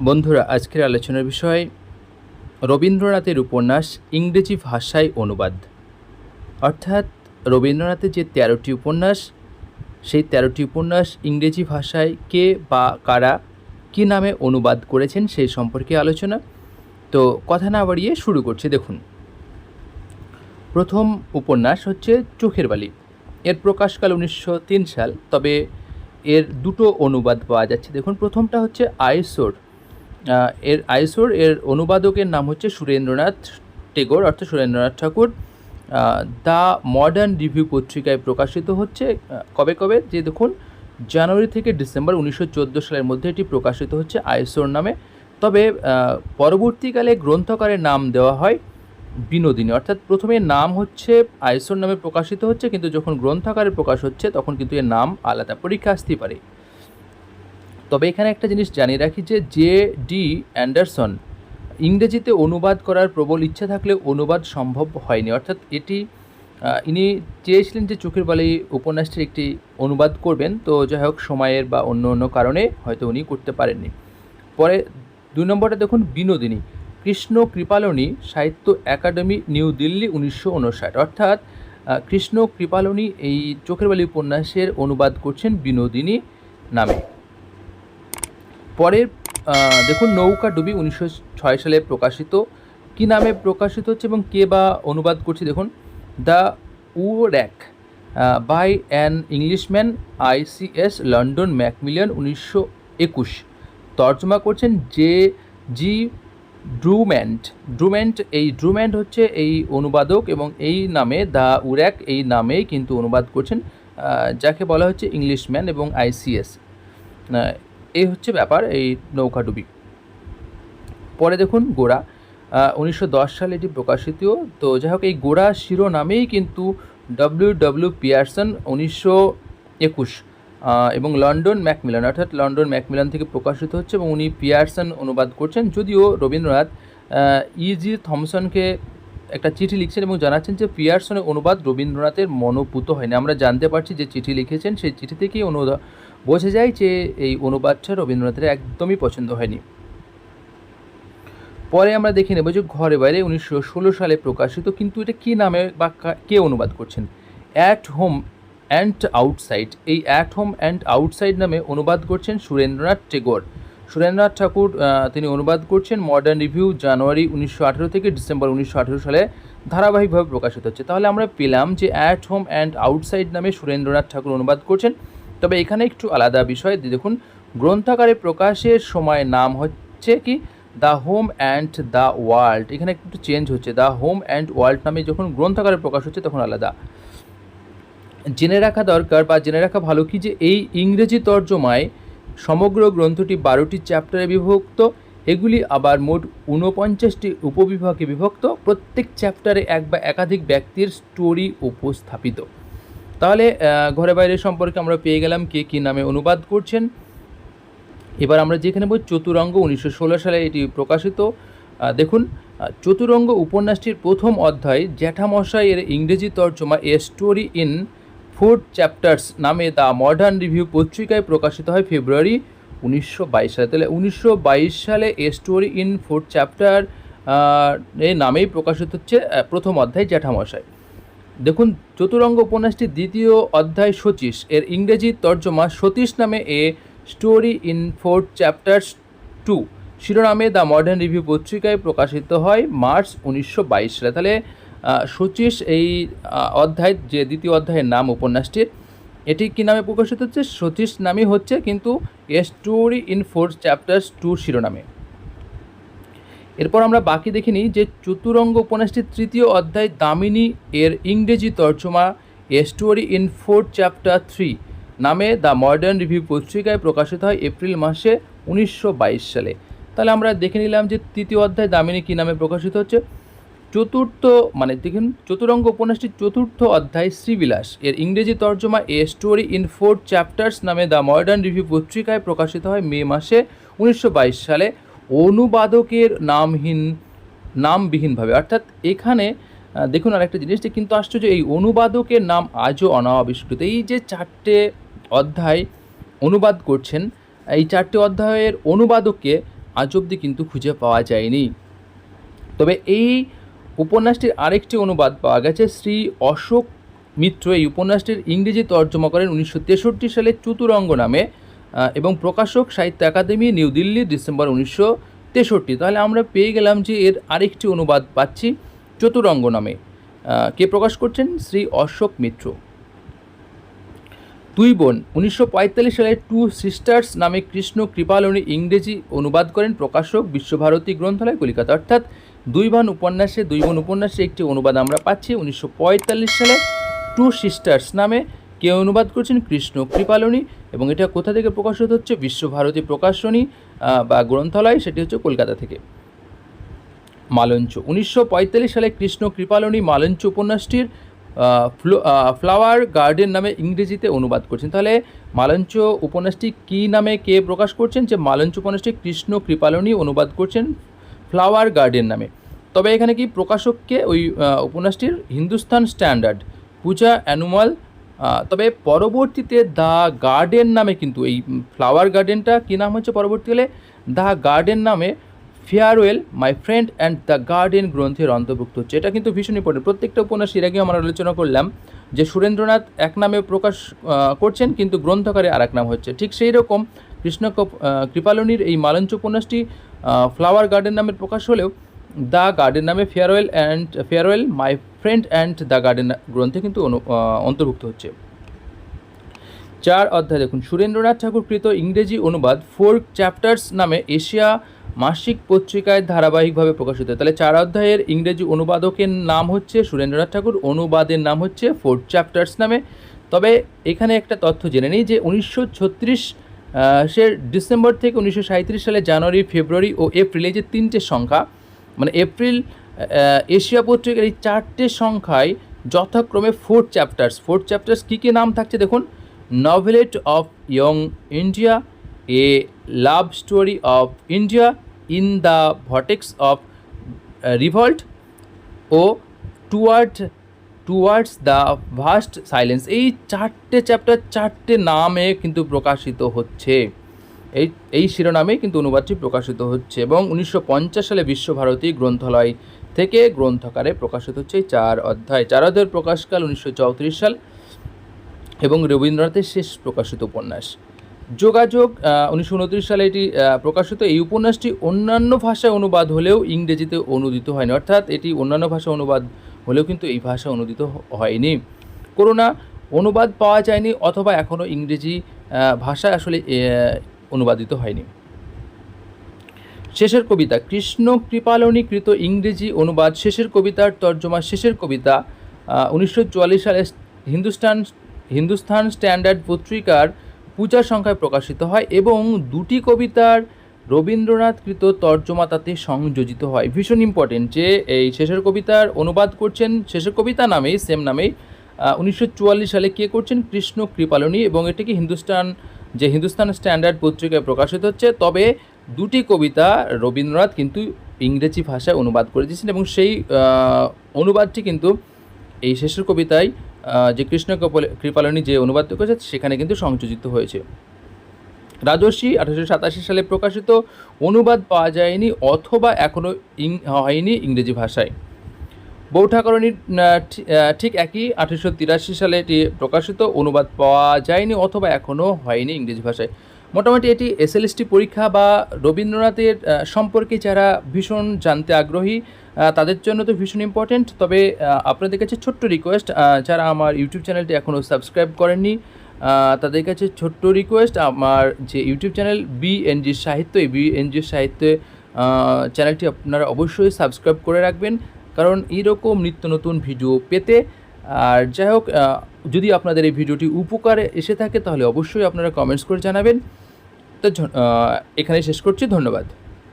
বন্ধুরা, আজকের আলোচনার বিষয় রবীন্দ্রনাথের উপন্যাস ইংরেজি ভাষায় অনুবাদ। অর্থাৎ রবীন্দ্রনাথের যে তেরোটি উপন্যাস, সেই তেরোটি উপন্যাস ইংরেজি ভাষায় কে বা কারা কী নামে অনুবাদ করেছেন সেই সম্পর্কে আলোচনা। তো কথা না বাড়িয়ে শুরু করছে, দেখুন। প্রথম উপন্যাস হচ্ছে চোখের বালি। এর প্রকাশকাল উনিশশো তিন সাল, তবে এর দুটো অনুবাদ পাওয়া যাচ্ছে। দেখুন, প্রথমটা হচ্ছে আইসোর এর আইসোর, এর অনুবাদকের নাম হচ্ছে সুরেন্দ্রনাথ টেগোর, অর্থাৎ Surendranath Thakur. The modern review পত্রিকায় প্রকাশিত হচ্ছে কবে কবে? যে দেখুন, জানুয়ারি থেকে ডিসেম্বর উনিশশো চোদ্দ সালের মধ্যে এটি প্রকাশিত হচ্ছে আইসোর নামে। তবে পরবর্তীকালে গ্রন্থকারের নাম দেওয়া হয় বিনোদিনী। অর্থাৎ প্রথমে নাম হচ্ছে, আইসোর নামে প্রকাশিত হচ্ছে, কিন্তু যখন গ্রন্থাকারে প্রকাশ হচ্ছে, তখন কিন্তু এর নাম আলাদা। পরীক্ষা আসতেই পারে। তবে এখানে একটা জিনিস জানিয়ে রাখি যে জে ডি অ্যান্ডারসন ইংরেজিতে অনুবাদ করার প্রবল ইচ্ছা থাকলেও অনুবাদ সম্ভব হয়নি। অর্থাৎ এটি ইনি চেয়েছিলেন যে চোখের বালি উপন্যাসটির একটি অনুবাদ করবেন। তো যাই হোক, সময়ের বা অন্য অন্য কারণে হয়তো উনি করতে পারেননি। পরে দুই নম্বরটা দেখুন, বিনোদিনী। কৃষ্ণ কৃপালনী, সাহিত্য একাডেমি, নিউ দিল্লি, উনিশশো উনষাট। অর্থাৎ কৃষ্ণ কৃপালনী এই চোখের বালি উপন্যাসের অনুবাদ করছেন বিনোদিনী নামে। পরের দেখুন, নৌকা ডুবি উনিশশো ছয় সালে প্রকাশিত। কি নামে প্রকাশিত হচ্ছে এবং কে বা অনুবাদ করছে? দেখুন, the wreck by an Englishman ICS London Macmillan উনিশশো একুশ। তর্জমা করছেন জে জি ড্রুম্যান্ট। ড্রুম্যান্ট, এই ড্রুম্যান্ট হচ্ছে এই অনুবাদক এবং এই নামে, দ্য উর্যাক এই নামেই কিন্তু অনুবাদ করছেন যাকে বলা হচ্ছে ইংলিশম্যান এবং আইসিএস এই হচ্ছে ব্যাপার, এই নৌকাডুবি পরে দেখুন গোড়া। উনিশশো দশ সালে এটি প্রকাশিত। তো যাই হোক, এই গোড়া শিরোনামেই কিন্তু ডব্লিউ ডব্লিউ পিয়ারসন উনিশশো একুশ এবং লন্ডন ম্যাকমিলান, অর্থাৎ লন্ডন ম্যাকমিলান থেকে প্রকাশিত হচ্ছে এবং উনি পিয়ারসন অনুবাদ করছেন। যদিও রবীন্দ্রনাথ ইজি থমসনকে একটা চিঠি লিখছেন এবং জানাচ্ছেন যে পিয়ারসনের অনুবাদ রবীন্দ্রনাথের মনোপুত হয়নি। আমরা জানতে পারছি যে চিঠি লিখেছেন, সেই চিঠি থেকেই অনুবাদ বোঝা যায় যে এই অনুবাদটা রবীন্দ্রনাথের একদমই পছন্দ হয়নি। পরে আমরা দেখে নেব যে ঘরে বাইরে উনিশশো ষোলো সালে প্রকাশিত কিন্তু এটা কী নামে বা কে অনুবাদ করছেন? অ্যাট হোম অ্যান্ড আউটসাইড এই অ্যাট হোম অ্যান্ড আউটসাইড নামে অনুবাদ করছেন সুরেন্দ্রনাথ টেগোর। সুরেন্দ্রনাথ ঠাকুর তিনি অনুবাদ করছেন মডার্ন রিভিউ জানুয়ারি উনিশশো আঠেরো থেকে ডিসেম্বর উনিশশো আঠেরো সালে ধারাবাহিকভাবে প্রকাশিত হচ্ছে। তাহলে আমরা পেলাম যে অ্যাট হোম অ্যান্ড আউটসাইড নামে সুরেন্দ্রনাথ ঠাকুর অনুবাদ করছেন। তবে এখানে একটু আলাদা বিষয় দেখুন, গ্রন্থাকারে প্রকাশের সময় নাম হচ্ছে কি? The home and the world এখানে একটু চেঞ্জ হচ্ছে। দ্য হোম অ্যান্ড ওয়ার্ল্ড নামে যখন গ্রন্থাকারে প্রকাশ হচ্ছে, তখন আলাদা। জেনে রাখা দরকার বা জেনে রাখা ভালো কি যে এই ইংরেজি তর্জমায় সমগ্র গ্রন্থটি বারোটি চ্যাপ্টারে বিভক্ত, এগুলি আবার মোট ঊনপঞ্চাশটি উপবিভাগে বিভক্ত। প্রত্যেক চ্যাপ্টারে এক বা একাধিক ব্যক্তির স্টোরি উপস্থাপিত। তাহলে ঘরে বাইরে সম্পর্কে আমরা পেয়ে গেলাম কে কী নামে অনুবাদ করছেন। এবার আমরা যেখানে বই চতুরঙ্গ উনিশশো ষোলো সালে এটি প্রকাশিত। দেখুন চতুরঙ্গ উপন্যাসটির প্রথম অধ্যায় জ্যাঠামশাই এর ইংরেজি তর্জমা, a story in four chapters নামে দ্য মডার্ন রিভিউ পত্রিকায় প্রকাশিত হয় ফেব্রুয়ারি উনিশশো বাইশ সালে। তাহলে উনিশশো বাইশ সালে a story in four chapter এই নামেই প্রকাশিত হচ্ছে প্রথম অধ্যায় জ্যাঠামশাই। দেখুন, চতুরঙ্গ উপন্যাসটি দ্বিতীয় অধ্যায় সতীশ। এর ইংরেজি তর্জমা সতীশ নামে a story in four chapters two শিরোনামে দ্য মডার্ন রিভিউ পত্রিকায় প্রকাশিত হয় মার্চ উনিশশো বাইশ সালে। তাহলে সতীশ এই অধ্যায়, যে দ্বিতীয় অধ্যায়ের নাম উপন্যাসটির, এটি কী নামে প্রকাশিত হচ্ছে? সতীশ নামই হচ্ছে, কিন্তু a story in four chapters two শিরোনামে। এরপর আমরা বাকি দেখে নিই যে চতুরঙ্গ উপন্যাসটির তৃতীয় অধ্যায় দামিনী এর ইংরেজি তর্জমা a story in four chapter three নামে দ্য মডার্ন রিভিউ পত্রিকায় প্রকাশিত হয় এপ্রিল মাসে উনিশশো বাইশ সালে। তাহলে আমরা দেখে নিলাম যে তৃতীয় অধ্যায় দামিনী কী নামে প্রকাশিত হচ্ছে? চতুর্থ মানে দেখুন, চতুরঙ্গ উপন্যাসটির চতুর্থ অধ্যায় শ্রীবিলাস। এর ইংরেজি তর্জমা a story in four chapters নামে দ্য মডার্ন রিভিউ পত্রিকায় প্রকাশিত হয় মে মাসে উনিশশো বাইশ সালে। অনুবাদকের নামহীন, নামবিহীনভাবে। অর্থাৎ এখানে দেখুন আরেকটা জিনিস, যে কিন্তু আশ্চর্য, এই অনুবাদকের নাম আজও অনাবিষ্কৃত। এই যে চারটে অধ্যায় অনুবাদ করছেন, এই চারটে অধ্যায়ের অনুবাদককে আজ অবধি কিন্তু খুঁজে পাওয়া যায়নি। তবে এই উপন্যাসটির আরেকটি অনুবাদ পাওয়া গেছে শ্রী অশোক মিত্র। এই উপন্যাসটির ইংরেজি তর্জমা করেন উনিশশো তেষট্টি সালে চতুরঙ্গ নামে এবং প্রকাশক সাহিত্য একাডেমি, নিউ দিল্লি, ডিসেম্বর উনিশশো তেষট্টি। তাহলে আমরা পেয়ে গেলাম যে এর আরেকটি অনুবাদ পাচ্ছি চতুরঙ্গ নামে। কে প্রকাশ করছেন? শ্রী অশোক মিত্র। দুই বোন, উনিশশো পঁয়তাল্লিশ সালে টু সিস্টার্স নামে কৃষ্ণ কৃপালনী ইংরেজি অনুবাদ করেন প্রকাশক, বিশ্বভারতী গ্রন্থালয়, কলিকাতা। অর্থাৎ দুই বোন উপন্যাসে, দুই বোন উপন্যাসে একটি অনুবাদ আমরা পাচ্ছি উনিশশো পঁয়তাল্লিশ সালে টু সিস্টার্স নামে। কে অনুবাদ করছেন? কৃষ্ণ কৃপালনী। এবং এটা কোথা থেকে প্রকাশিত হচ্ছে? বিশ্বভারতী প্রকাশনী বা গ্রন্থালয়, সেটি হচ্ছে কলকাতা থেকে। মালঞ্চ। উনিশশো পঁয়তাল্লিশ সালে কৃষ্ণ কৃপালনী মালঞ্চ উপন্যাসটির ফ্লো- ফ্লাওয়ার গার্ডেন নামে ইংরেজিতে অনুবাদ করছেন। তাহলে মালঞ্চ উপন্যাসটি কী নামে কে প্রকাশ করছেন? যে মালঞ্চ উপন্যাসটি কৃষ্ণ কৃপালনী অনুবাদ করছেন ফ্লাওয়ার গার্ডেন নামে। তবে এখানে কি প্রকাশককে ওই উপন্যাসটির হিন্দুস্তান স্ট্যান্ডার্ড, পূজা অ্যানুয়াল তবে পরবর্তীতে দ্য গার্ডেন নামে কিন্তু এই ফ্লাওয়ার গার্ডেনটা কী নাম হচ্ছে পরবর্তীকালে? দ্য গার্ডেন নামে farewell, my friend and the garden গ্রন্থের অন্তর্ভুক্ত হচ্ছে এটা কিন্তু ভীষণ ইম্পর্টেন্ট প্রত্যেকটা উপন্যাস এর আগে আমরা আলোচনা করলাম যে সুরেন্দ্রনাথ এক নামে প্রকাশ করছেন, কিন্তু গ্রন্থকারে আর এক নাম হচ্ছে। ঠিক সেই রকম কৃষ্ণ কপ- কৃপালনীর এই মালঞ্চ উপন্যাসটি ফ্লাওয়ার গার্ডেন নামের প্রকাশ হলেও দ্য গার্ডেন নামে farewell and farewell my friend and the garden গ্রন্থে কিন্তু অনু- অন্তর্ভুক্ত হচ্ছে। চার অধ্যায় দেখুন। সুরেন্দ্রনাথ ঠাকুর কৃত ইংরেজি অনুবাদ ফোর চ্যাপ্টার্স নামে এশিয়া মাসিক পত্রিকায় ধারাবাহিকভাবে প্রকাশিত। তাহলে চার অধ্যায়ের ইংরেজি অনুবাদকের নাম হচ্ছে সুরেন্দ্রনাথ ঠাকুর, অনুবাদের নাম হচ্ছে ফোর চ্যাপ্টার্স নামে। তবে এখানে একটা তথ্য জেনে নিই যে উনিশশো ছত্রিশ সে ডিসেম্বর থেকে উনিশশো সালে জানুয়ারি, ফেব্রুয়ারি ও এপ্রিল যে তিনটে সংখ্যা মানে এপ্রিল এশিয়া পত্রিকার এই চারটে সংখ্যায় যথাক্রমে ফোর্থ চ্যাপ্টার্স ফোর চ্যাপ্টার্স কী কী নাম থাকছে দেখুন? Novelette of young India a love story of India in the vortex of revolt O toward towards the vast silence এই চারটে চ্যাপ্টার চারটে নামে কিন্তু প্রকাশিত হচ্ছে। এই এই শিরোনামে কিন্তু অনুবাদটি প্রকাশিত হচ্ছে এবং উনিশশো পঞ্চাশ সালে বিশ্বভারতী গ্রন্থালয় থেকে গ্রন্থাকারে প্রকাশিত হচ্ছে চার অধ্যায়। চার অধ্যায়ের প্রকাশকাল উনিশশো চৌত্রিশ সাল এবং রবীন্দ্রনাথের শেষ প্রকাশিত উপন্যাস। যোগাযোগ উনিশশো উনত্রিশ সালে এটি প্রকাশিত। এই উপন্যাসটি অন্যান্য ভাষায় অনুবাদ হলেও ইংরেজিতে অনুদিত হয়নি। অর্থাৎ এটি অন্যান্য ভাষায় অনুবাদ হলেও কিন্তু এই ভাষা অনুদিত হয়নি। করোনা অনুবাদ পাওয়া যায়নি অথবা এখনও ইংরেজি ভাষায় আসলে অনুবাদিত হয়নি। শেষের কবিতা, কৃষ্ণ কৃপালনীকৃত ইংরেজি অনুবাদ, শেষের কবিতার তর্জমা শেষের কবিতা উনিশশো চুয়াল্লিশ সালে হিন্দুস্তান হিন্দুস্তান স্ট্যান্ডার্ড পত্রিকার পূজা সংখ্যায় প্রকাশিত হয় এবং দুটি কবিতার রবীন্দ্রনাথকৃত তর্জমা তাতে সংযোজিত হয়। ভীষণ ইম্পর্টেন্ট যে এই শেষের কবিতার অনুবাদ করছেন, শেষের কবিতা নামেই সেম নামেই উনিশশো চুয়াল্লিশ সালে কে করছেন? কৃষ্ণ কৃপালনী এবং এটিকে হিন্দুস্তান, যে হিন্দুস্তান স্ট্যান্ডার্ড পত্রিকায় প্রকাশিত হচ্ছে, তবে দুটি কবিতা রবীন্দ্রনাথ কিন্তু ইংরেজি ভাষায় অনুবাদ করে দিয়েছেন এবং সেই অনুবাদটি কিন্তু এই শেষের কবিতায় যে কৃষ্ণ কপাল- কৃপালনী যে অনুবাদ করেছে, সেখানে কিন্তু সংযোজিত হয়েছে। রাজস্বী আঠারোশো সাতাশি সালে প্রকাশিত অনুবাদ পাওয়া যায়নি অথবা এখনও ইং হয়নি ইংরেজি ভাষায়। বউ ঠাকুরণীর আহ, ঠিক একই আঠেরোশো তিরাশি সালে এটি প্রকাশিত অনুবাদ পাওয়া যায়নি অথবা এখনও হয়নি ইংরেজি ভাষায়। মোটামুটি এটি এসএলএসটি পরীক্ষা বা রবীন্দ্রনাথের সম্পর্কে যারা ভীষণ জানতে আগ্রহী তাদের জন্য তো ভীষণ ইম্পর্ট্যান্ট তবে আপনাদের কাছে ছোট্ট রিকোয়েস্ট যারা আমার ইউটিউব চ্যানেলটি এখনও সাবস্ক্রাইব করেননি তাদের কাছে ছোট্ট রিকোয়েস্ট আমার যে ইউটিউব চ্যানেল বিএনজি সাহিত্য এই বিএনজি সাহিত্য চ্যানেলটি আপনারা অবশ্যই সাবস্ক্রাইব করে রাখবেন। কারণ এইরকম নিত্য নতুন ভিডিও পেতে, আর যাই হোক যদি আপনাদের এই ভিডিওটি উপকারে এসে থাকে, তাহলে অবশ্যই আপনারা কমেন্টস করে জানাবেন। তো এখানে শেষ করছি, ধন্যবাদ।